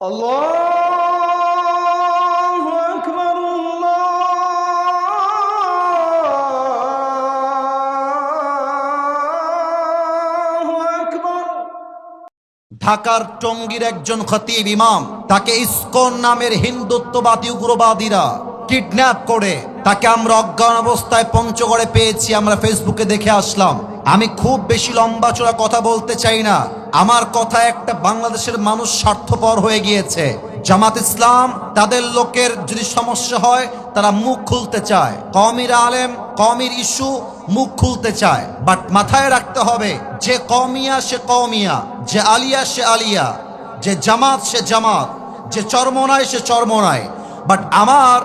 الله أكبر الله أكبر ঢাকার টঙ্গীর একজন খতিব ইমাম তাকে ইসকন নামের হিন্দুত্ববাদী উগ্রবাদীরা কিডন্যাপ করে তাকে আমরা অজ্ঞান অবস্থায় পঞ্চগড়ে পেয়েছি, আমরা ফেসবুকে দেখে আসলাম। আমি খুব বেশি লম্বা চড়া কথা বলতে চাই না। আমার কথা একটা বাংলাদেশের মানুষ স্বার্থপর হয়ে গিয়েছে। জামাত ইসলাম তাদের লোকের যদি সমস্যা হয়, তারা মুখ খুলতে চায়। কমির আলেম কমির ইস্যু মুখ খুলতে চায়। বাট মাথায় রাখতে হবে, যে কমিয়া সে কমিয়া যে আলিয়া সে আলিয়া, যে জামাত সে জামাত, যে চরমনায় সে চরমনায়। বাট আমার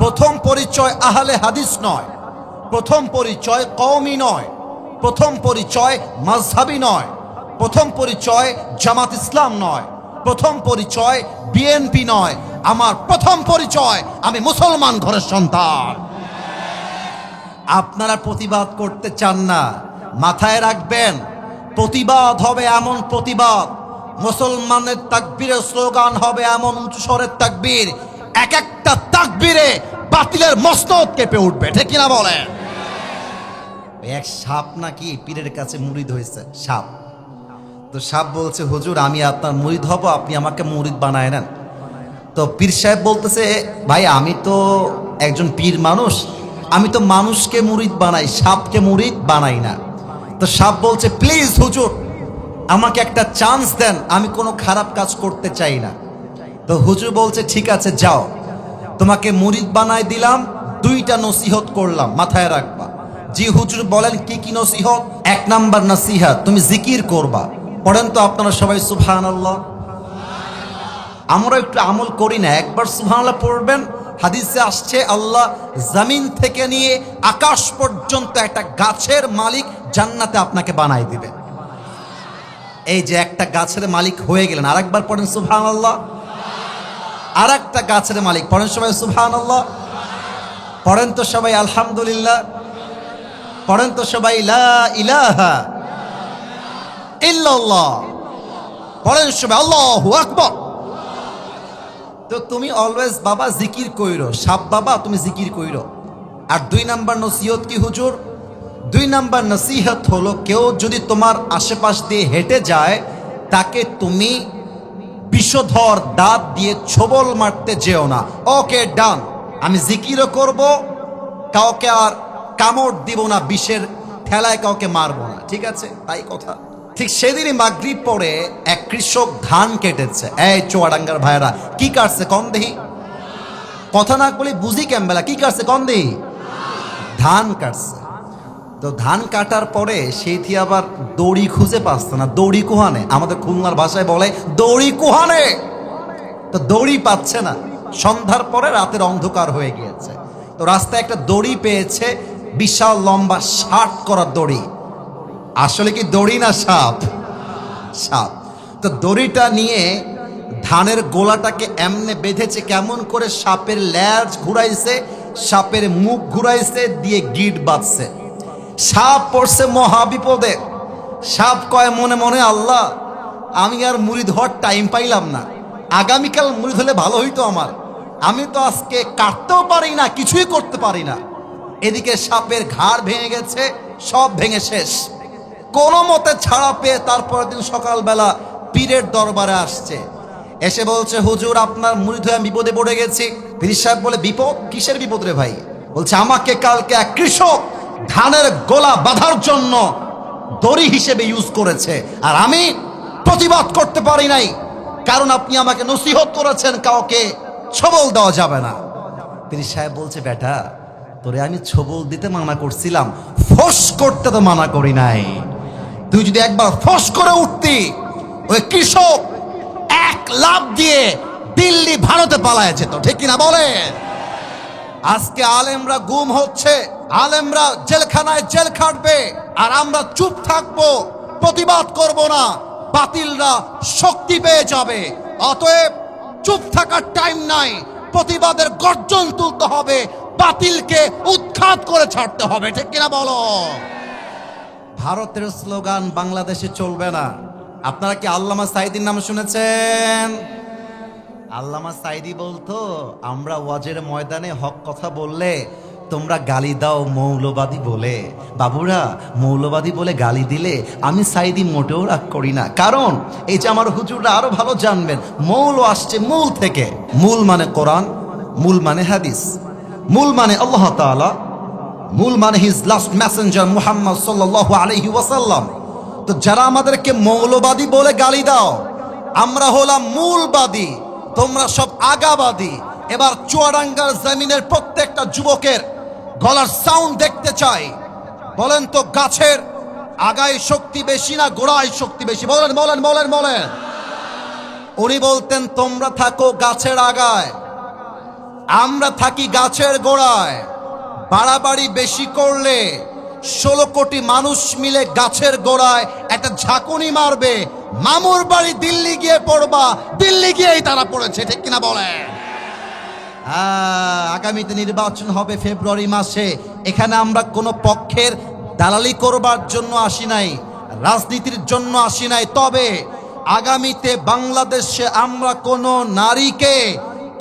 প্রথম পরিচয় আহলে হাদিস নয়। প্রথম পরিচয় কওমি নয়। প্রথম পরিচয় মাঝহাবি নয়। প্রথম পরিচয় জামাত ইসলাম নয়। প্রথম পরিচয় বিএনপি নয়। আমার প্রথম পরিচয়, আমি মুসলমান ঘরের সন্তান। আপনারা প্রতিবাদ করতে চান না। মাথায় রাখবেন, প্রতিবাদ হবে এমন প্রতিবাদ। মুসলমানের তাকবীরের স্লোগান হবে এমন উঁচু স্বরের তাকবীর। এক একটা তাকবীরে বাতিলের মস্তক কেঁপে উঠবে, ঠিক কিনা বলেন? এক সাপ নাকি পীরের কাছে মুড়িদ হয়েছে? সাপ। তো সাপ বলছে, হুজুর, আমি আপনার মুরিদ হব, আপনি আমাকে মুরিদ বানায় নেন। তো পীর সাহেব বলতেছে, ভাই, আমি তো একজন পীর মানুষ, আমি তো মানুষকে মুরিদ বানাই, সাপকে মুরিদ বানাই না। তো সাপ বলছে, প্লিজ, হুজুর, আমাকে একটা চান্স দেন, আমি কোনো খারাপ কাজ করতে চাই না। তো হুজুর বলছে, ঠিক আছে, যাও। তোমাকে মুরিদ বানাই দিলাম, দুইটা নসিহত করলাম, মাথায় রাখবা। জি, হুজুর বলেন, কি কি নসিহত? এক নাম্বার নসিহত, তুমি জিকির করবা। পড়েন তো আপনারা সবাই সুবহান আল্লাহ আমরা একটু আমল করি না, একবার সুবহানাল্লাহ পড়বেন, হাদিসে আসছে, আল্লাহ জমিন থেকে নিয়ে আকাশ পর্যন্ত একটা গাছের মালিক জান্নাতে আপনাকে বানাই দিবে। এই যে একটা গাছের মালিক হয়ে গেলেন, আরেকবার পড়েন, সুবহানাল্লাহ। আর একটা গাছের মালিক। পড়েন সবাই, সুবহানাল্লাহ। পড়েন তো সবাই, আলহামদুলিল্লাহ। পড়েন তো সবাই ইলাহা ইল্লাল্লাহ। পড়েন সবাই, আল্লাহু আকবার। তো তুমি অলওয়েজ বাবা জিকির কইরো, সাপ বাবা, তুমি জিকির কইরো। আর দুই নাম্বার নসিহত কি হুজুর? দুই নাম্বার নসিহত হলো কেউ যদি তোমার আশেপাশ দিয়ে হেঁটে যায়, তাকে তুমি বিষধর দাঁত দিয়ে ছবল মারতে যেও না। ওকে, ডান। আমি জিকিরও করব, কাউকে আর কামড় দিব না, বিষের ঠেলায় কাউকে মারবো না। ঠিক আছে? তাই কথা। ঠিক সেদিনই মাগরিব পরে এক কৃষক ধান কেটেছে। এই চোয়াডাঙ্গার ভাইরা কি কাটছে কম দেহি? কথা না বলে বুঝি কেমবেলা কি কাটছে কম দেহি? ধান কাটছে। তো ধান কাটার পরে সেইটি আবার দড়ি খুঁজে পাচ্ছে না, দড়ি কুহানে। আমাদের খুলনার ভাষায় বলে দড়ি কুহানে। তো দড়ি পাচ্ছে না। সন্ধ্যার পরে রাতের অন্ধকার হয়ে গিয়েছে। তো রাস্তায় একটা দড়ি পেয়েছে, বিশাল লম্বা ষাট করার দড়ি। আসলে কি দড়ি না সাপ? সাপ। তো দড়িটা নিয়ে ধানের গোলাটাকে এমনে বেঁধেছে, কেমন করে সাপের ল্যাজ ঘুরাইছে, সাপের মুখ ঘুরাইছে, দিয়ে গিট বাঁধছে। সাপ পড়ছে মহা বিপদে সাপ কয়, মনে মনে, আল্লাহ, আমি আর মুড়ি ধোয়ার টাইম পাইলাম না। আগামীকাল মুড়ি ধরলে ভালো হইতো আমার। আমি তো আজকে কাটতেও পারি না, কিছুই করতে পারি না। এদিকে সাপের ঘাড় ভেঙে গেছে, সব ভেঙে শেষ। কোনো মতে ছাড়া পেয়ে তারপরের দিন সকালবেলা পীরের দরবারে আসছে। এসে বলছে, হুজুর, আপনার মুড়ি ধুয়ে বিপদে পড়ে গেছি। পীর সাহেব বলে, বিপদ? কিসের বিপদ রে ভাই? বলছে, আমাকে কালকে এক কৃষক ধানের গোলা বাঁধার জন্য দড়ি হিসেবে ইউজ করেছে। আর আমি প্রতিবাদ করতে পারি নাই, কারণ আপনি আমাকে নসিহত করেছেন, কাউকে ছবল দেওয়া যাবে না। তিনি সাহেব বলছে, বেটা, তোরে আমি ছবল দিতে মানা করছিলাম, ফোস করতে তো মানা করি নাই। তুই যদি একবার ফোস করে উঠতি, ওই কৃষক এক লাভ দিয়ে দিল্লি, ভারতে পালায় যেত, ঠিক কিনা বলে আজকে আলেমরা গুম হচ্ছে, আলেমরা জেলখানায় জেল খাটবে, আর আমরা চুপ থাকব, প্রতিবাদ করব না, বাতিলরা শক্তি পেয়ে যাবে। অতএব চুপ থাকার টাইম নাই, প্রতিবাদের গর্জন তুলতে হবে, বাতিলকে উৎখাত করে ছাড়তে হবে, ঠিক কিনা বলো? ভারতের স্লোগান বাংলাদেশে চলবে না। আপনারা কি আল্লামা সাইদির নাম শুনেছেন? আল্লামা সাইদি বলতো, আমরা ওয়াজের ময়দানে হক কথা বললে তোমরা গালি দাও মৌলবাদী বলে। বাবুরা, মৌলবাদী বলে গালি দিলে আমি সাইদি মোটেও রাগ করি না। কারণ এই যে আমার হুজুররা আরও ভালো জানবেন, মৌল আসছে মূল থেকে। মূল মানে কোরআন, মূল মানে হাদিস, মূল মানে আল্লাহ তাআলা, মূল মানে হিজ লাস্ট মেসেঞ্জার মুহাম্মদ সাল্লাল্লাহু আলাইহি ওয়াসাল্লাম। তো যারা আমাদেরকে মৌলবাদী বলে গালি দাও, আমরা হলাম মূলবাদী। তোমরা সব আগাবাদী। এবার চুয়াডাঙ্গার জমিনের প্রত্যেকটা যুবকের গলার সাউন্ড দেখতে চাই। বলেন তো গাছের আগায় শক্তি বেশি না গোড়ায় শক্তি বেশি? বলেন বলেন বলেন বলেন। উনি বলতেন, তোমরা থাকো গাছের আগায়, আমরা থাকি গাছের গোড়ায়। বাড়াবাড়ি বেশি করলে ষোলো কোটি মানুষ মিলে গাছের গোড়ায় একটা ঝাঁকুনি মারবে মামুর বাড়ি দিল্লি গিয়ে পড়বা। দিল্লি গিয়েই তারা পড়েছে, ঠিক কিনা বলে? আগামীতে নির্বাচন হবে ফেব্রুয়ারি মাসে। এখানে আমরা কোনো পক্ষের দালালি করবার জন্য আসি নাই, রাজনীতির জন্য আসি নাই। তবে আগামীতে বাংলাদেশে আমরা কোনো নারীকে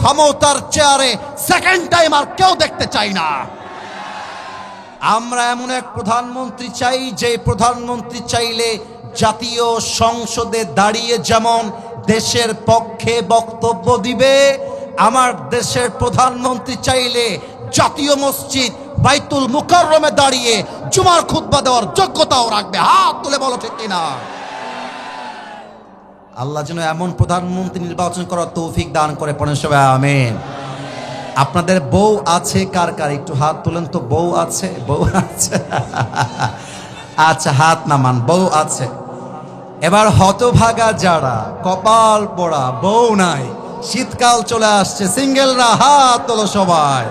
ক্ষমতার চেয়ারে সেকেন্ড টাইম আর কেউ দেখতে চাই না। আমরা এমন এক প্রধানমন্ত্রী চাই, যে প্রধানমন্ত্রী চাইলে জাতীয় সংসদে দাঁড়িয়ে যেমন দেশের পক্ষে বক্তব্য দিবে, আমার দেশের প্রধানমন্ত্রী চাইলে জাতীয় মসজিদ বাইতুল মুকাররমে দাঁড়িয়ে জুমার খুতবা দেওয়ার যোগ্যতাও রাখবে। হাত তুলে বলো ঠিক কিনা? আল্লাহ যেন এমন প্রধানমন্ত্রী নির্বাচন করার তৌফিক দান করে, পড়েন সবাই, আমেন। আপনাদের বউ আছে কার কার? একটু হাত তোলেন তো, বউ আছে বউ আছে। আচ্ছা হাত নামান, বউ আছে। এবার হতভাগা যারা, কপাল পড়া, বউ নাই, শীতকাল চলে আসছে, সিঙ্গেলরা হাত তোলো সবাই।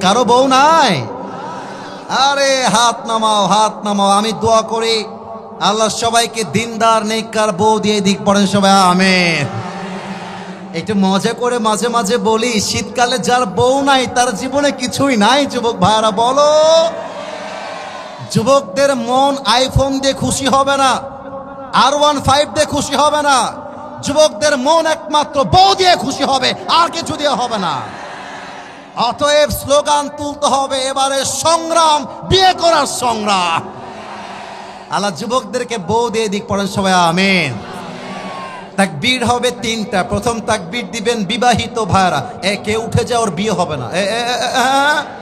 কারও বউ নাই। আরে হাত নামাও হাত নামাও, আমি দোয়া করি, আল্লাহ সবাইকে দিনদার, নেককার বউ দিয়ে দিক, পড়েন সবাই, আমেন। একটু মজা করে মাঝে মাঝে বলি, শীতকালে যার বউ নাই, তার জীবনে কিছুই নাই, যুবক ভাইরা বলো। যুবকদের মন আইফোন দিয়ে খুশি হবে না আর ওয়ান ফাইভ দিয়ে খুশি হবে না যুবকদের মন একমাত্র বউ দিয়ে খুশি হবে আর কিছু দিয়ে হবে না। অতএব স্লোগান তুলতে হবে এবারে সংগ্রাম বিয়ে করার সংগ্রাম। আল্লাহ যুবকদেরকে বউ দিয়ে দিক পড়েন সবাই আমেন। তাকবীর হবে তিনটা প্রথম তাকবীর দিবেন বিবাহিত ভাইরা এ কে উঠে যায় ওর বিয়ে হবে না। এ, হ্যাঁ? হ্যাঁ।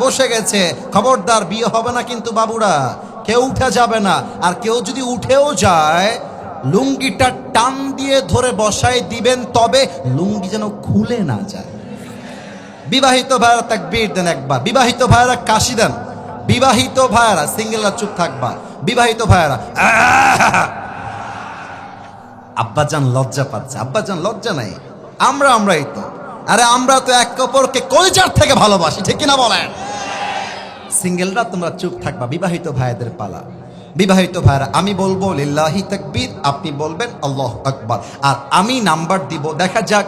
বসে গেছে। খবরদার, বিয়ে হবে না কিন্তু বাবুরা। কেউ উঠে যাবে না। আর কেউ যদি উঠেও যায়, লুঙ্গিটা টান দিয়ে ধরে বসায় দিবেন, তবে লুঙ্গি যেন খুলে না যায়। বিবাহিত ভাইরা তাকবীর দেন একবার। বিবাহিত ভাইরা কাশি দেন। বিবাহিত ভাইরা সিঙ্গেলরা চুপ থাকবা। বিবাহিত ভাইরা আব্বাজান লজ্জা পাচ্ছে। আব্বাজান লজ্জা নাই। আমরা আমরাই তো। আরে আমরা তো এক অপরকে কলিজার থেকে ভালোবাসি, ঠিক কিনা বলেন? সিঙ্গেলরা তোমরা চুপ থাকবা, বিবাহিত ভাইদের পালা। বিবাহিত ভাইরা, আমি বলব, লিল্লাহি তাকবীর আপনি বলবেন, আল্লাহ আকবার আর আমি নাম্বার দিব, দেখা যাক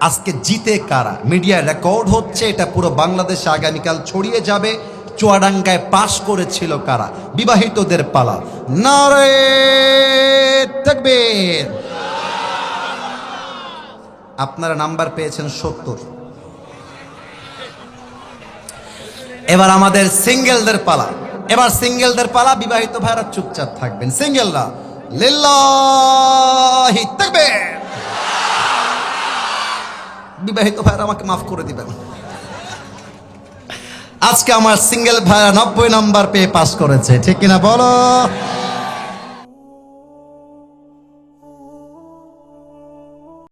আজকে জিতে কারা। মিডিয়া রেকর্ড হচ্ছে, এটা পুরো বাংলাদেশে আগামীকাল ছড়িয়ে যাবে, চুয়াডাঙ্গায় পাশ করেছিল কারা? বিবাহিতদের পালা। নারে তাকবীর। আপনারা নাম্বার পেয়েছেন সত্তর। এবার আমাদের সিঙ্গেলদের পালা। এবার সিঙ্গেলদের পালা, বিবাহিত ভাইরা চুপচাপ থাকবেন। সিঙ্গেলরা বিবাহিত ভাইরা আমাকে মাফ করে দিবেন। আজকে আমার সিঙ্গেল ভাইরা নব্বই নাম্বার পেয়ে পাস করেছে। ঠিক কিনা বলো?